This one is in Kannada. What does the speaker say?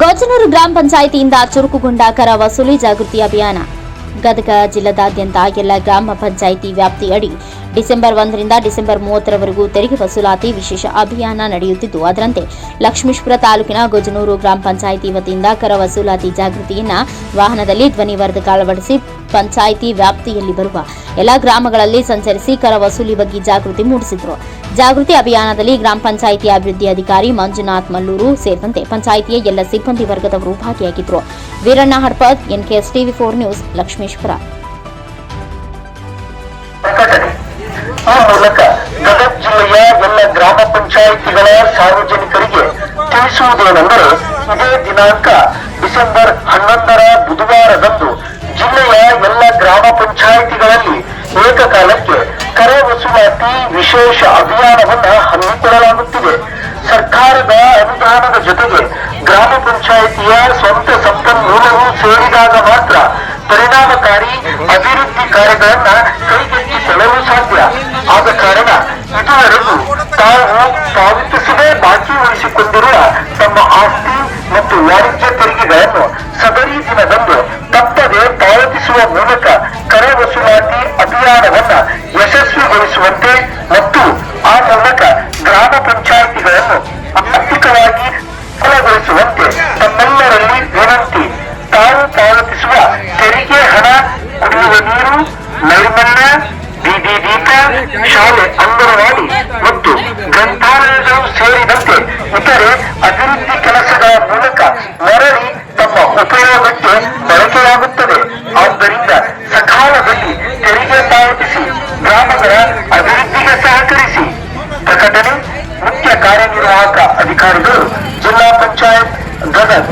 ಗೋಚನೂರು ಗ್ರಾಮ ಪಂಚಾಯಿತಿಯಿಂದ ಚುರುಕುಗೊಂಡ ಕರ ವಸೂಲಿ ಜಾಗೃತಿ ಅಭಿಯಾನ. ಗದಗ ಜಿಲ್ಲಾದ್ಯಂತ ಎಲ್ಲ ಗ್ರಾಮ ಪಂಚಾಯಿತಿ ವ್ಯಾಪ್ತಿಯಡಿ ಡಿಸೆಂಬರ್ ಒಂದರಿಂದ ಡಿಸೆಂಬರ್ ಮೂವತ್ತರವರೆಗೂ ತೆರಿಗೆ ವಸೂಲಾತಿ ವಿಶೇಷ ಅಭಿಯಾನ ನಡೆಯುತ್ತಿದ್ದು, ಅದರಂತೆ ಲಕ್ಷ್ಮೀಶ್ವರ ತಾಲೂಕಿನ ಗೊಜನೂರು ಗ್ರಾಮ ಪಂಚಾಯಿತಿ ವತಿಯಿಂದ ಕರ ವಸೂಲಾತಿ ಜಾಗೃತಿಯನ್ನ ವಾಹನದಲ್ಲಿ ಧ್ವನಿವರ್ಧಕ ಅಳವಡಿಸಿ ಪಂಚಾಯಿತಿ ವ್ಯಾಪ್ತಿಯಲ್ಲಿ ಬರುವ ಎಲ್ಲ ಗ್ರಾಮಗಳಲ್ಲಿ ಸಂಚರಿಸಿ ಕರ ವಸೂಲಿ ಬಗ್ಗೆ ಜಾಗೃತಿ ಮೂಡಿಸಿದರು. ಜಾಗೃತಿ ಅಭಿಯಾನದಲ್ಲಿ ಗ್ರಾಮ ಪಂಚಾಯಿತಿ ಅಭಿವೃದ್ಧಿ ಅಧಿಕಾರಿ ಮಂಜುನಾಥ್ ಮಲ್ಲೂರು ಸೇರಿದಂತೆ ಪಂಚಾಯಿತಿಯ ಎಲ್ಲ ಸಿಬ್ಬಂದಿ ವರ್ಗದವರು ಭಾಗಿಯಾಗಿದ್ದರು Veeranna Hadpad NKS TV four news, Lakshmeshwar. ಸಾರ್ವಜನಿಕರಿಗೆ ತಿಳಿಸುವುದೇನೆಂದರೆ ಇದೇ ದಿನಾಂಕ ಡಿಸೆಂಬರ್ ಹನ್ನೊಂದರ ಬುಧವಾರದಂದು ಜಿಲ್ಲೆಯ ಎಲ್ಲ ಗ್ರಾಮ ಪಂಚಾಯಿತಿಗಳಲ್ಲಿ ಏಕಕಾಲಕ್ಕೆ ಕರ ವಸೂಲಾತಿ ವಿಶೇಷ ಅಭಿಯಾನವನ್ನ ಹಮ್ಮಿಕೊಳ್ಳಲಾಗುತ್ತಿದೆ. ಸರ್ಕಾರದ ಅನುದಾನದ ಜೊತೆಗೆ ಗ್ರಾಮ ಪಂಚಾಯಿತಿಯ ಸ್ವಂತ ಸಂಪನ್ಮೂಲವೂ ಸೇರಿದಾಗ ಮಾತ್ರ ಪರಿಣಾಮಕಾರಿ ಅಭಿವೃದ್ಧಿ ಕಾರ್ಯಗಳನ್ನ ಕೈಗೆತ್ತಿಕೊಳ್ಳಲು ಸಾಧ್ಯ. ಆದ ಕಾರಣ ಇದುವರೆಗೂ ತಾವು ಪಾವತಿಸದೇ ಬಾಕಿ ಉಳಿಸಿಕೊಂಡಿರುವ ತಮ್ಮ ಆಸ್ತಿ ಮತ್ತು ವಾಣಿಜ್ಯ ತೆರಿಗೆಗಳನ್ನು ಸದರಿ ದಿನದಂದು ತಪ್ಪದೆ ಪಾವತಿಸುವ ಮೂಲಕ ಕರ ವಸೂಲಾತಿ ಅಭಿಯಾನವನ್ನ ಯಶಸ್ವಿಗೊಳಿಸುವಂತೆ ಮತ್ತು ಆ ಮೂಲಕ ಗ್ರಾಮ ಪಂಚಾಯಿತಿಗಳನ್ನು ಆರ್ಥಿಕವಾಗಿ ಸಫಲಗೊಳಿಸುವಂತೆ ತಮ್ಮೆಲ್ಲರಲ್ಲಿ ವಿನಂತಿ, ತಾವು ಪಾವತಿಸುವ ತೆರಿಗೆ ಹಣ, ಕುಡಿಯುವ ನೀರು ನೈರ್ಮಲ್ಯ ಬೀದಿ ದೀಪ, ಶಾಲೆ ಅಂಗನವಾಡಿ ಮತ್ತು ಗ್ರಾಮಗಳ ಅಭಿವೃದ್ಧಿಗೆ ಸಹಕರಿಸಿ ಪ್ರಕಟಣೆ ಮುಖ್ಯ ಕಾರ್ಯನಿರ್ವಾಹಕ ಅಧಿಕಾರಿಗಳು ಜಿಲ್ಲಾ ಪಂಚಾಯತ್ ಗದಗ.